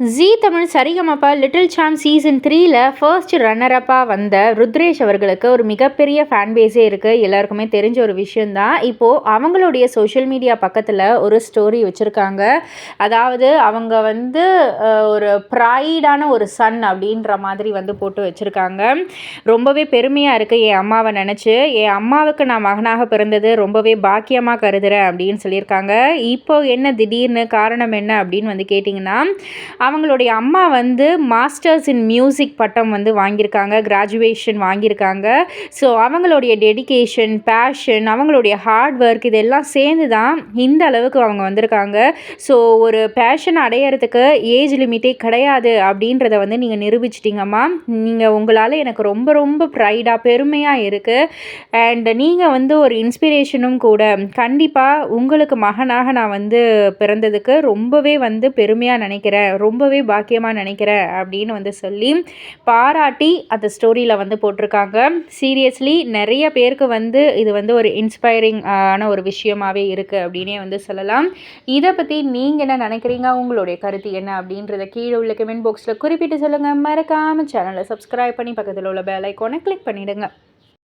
Zee Tamil Sarigamapa little champs season த்ரீல first ரன்னரப்பாக வந்த ருத்ரேஷ் அவர்களுக்கு ஒரு மிகப்பெரிய ஃபேன் பேஸே இருக்குது எல்லாருக்குமே தெரிஞ்ச ஒரு விஷயந்தான் இப்போது அவங்களுடைய சோஷியல் மீடியா பக்கத்தில் ஒரு ஸ்டோரி வச்சுருக்காங்க. அதாவது அவங்க வந்து ஒரு ப்ரைடான ஒரு சன் அப்படின்ற மாதிரி வந்து போட்டு வச்சுருக்காங்க. ரொம்பவே பெருமையாக இருக்குது என் அம்மாவை நினச்சி. என் அம்மாவுக்கு நான் மகனாக பிறந்தது ரொம்பவே பாக்கியமாக கருதுகிறேன் அப்படின்னு சொல்லியிருக்காங்க. இப்போ என்ன திடீர்னு காரணம் என்ன அப்படின்னு வந்து கேட்டிங்கன்னா அவங்களுடைய அம்மா வந்து மாஸ்டர்ஸ் இன் மியூசிக் பட்டம் வந்து வாங்கியிருக்காங்க கிராஜுவேஷன் வாங்கியிருக்காங்க. ஸோ அவங்களுடைய டெடிக்கேஷன் பேஷன் அவங்களுடைய ஹார்ட் ஒர்க் இதெல்லாம் சேர்ந்து தான் இந்த அளவுக்கு அவங்க வந்திருக்காங்க. ஸோ ஒரு பேஷன் அடையிறதுக்கு ஏஜ் லிமிட்டே கிடையாது அப்படின்றத வந்து நீங்கள் நிரூபிச்சிட்டிங்கம்மா நீங்கள் உங்களால் எனக்கு ரொம்ப ரொம்ப ப்ரைடாக பெருமையாக இருக்குது அண்ட் நீங்கள் வந்து ஒரு இன்ஸ்பிரேஷனும் கூட கண்டிப்பாக உங்களுக்கு மகனாக நான் வந்து பிறந்ததுக்கு ரொம்பவே வந்து பெருமையாக நினைக்கிறேன். ரொம்ப ரொம்பவே பாக்கியமாக நினைக்கிறேன் அப்படின்னு வந்து சொல்லி பாராட்டி அந்த ஸ்டோரியில் வந்து போட்டிருக்காங்க. சீரியஸ்லி நிறைய பேருக்கு வந்து இது வந்து ஒரு இன்ஸ்பைரிங் ஆன ஒரு விஷயமாகவே இருக்குது அப்படின்னே வந்து சொல்லலாம். இதை பற்றி நீங்கள் என்ன நினைக்கிறீங்க? உங்களுடைய கருத்து என்ன அப்படின்றத கீழே உள்ள கமெண்ட் பாக்ஸில் குறிப்பிட்டு சொல்லுங்கள் மறக்காமல் சேனலை சப்ஸ்கிரைப் பண்ணி பக்கத்தில் உள்ள பெல் ஐக்கோனை கிளிக் பண்ணிவிடுங்க